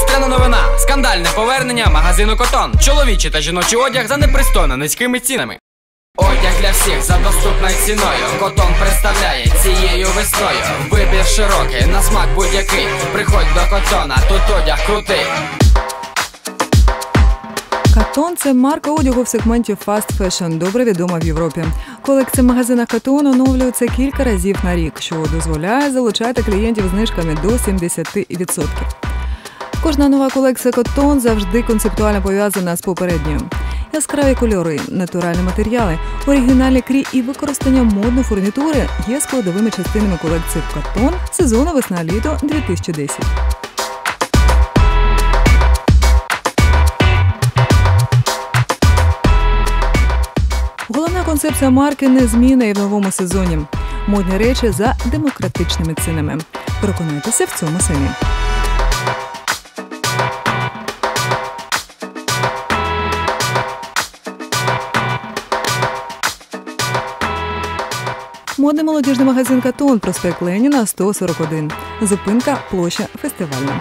Екстрена новина, скандальне повернення магазину Котон. Чоловічий та жіночий одяг за непристойно низькими цінами. Одяг для всіх за доступною ціною. Котон представляє цією весною. Вибір широкий, на смак будь-який. Приходь до котона, тут одяг крутий. Катон це марка одягу в сегменті Fast Fashion, добре відома в Європі. Колекція магазина Катон оновлюється кілька разів на рік, що дозволяє залучати клієнтів знижками до 70%. Кожна нова колекція Катон завжди концептуально пов'язана з попередньою. Яскраві кольори, натуральні матеріали, оригінальний крій і використання модної фурнітури є складовими частинами колекції Катон сезону весна-літо 2010. Головна концепція марки незмінна і в новому сезоні. Модні речі за демократичними цінами. Переконайтеся в цьому самі. Модний молодіжний магазин Катон, проспект Леніна, 141. Зупинка площа фестивальна.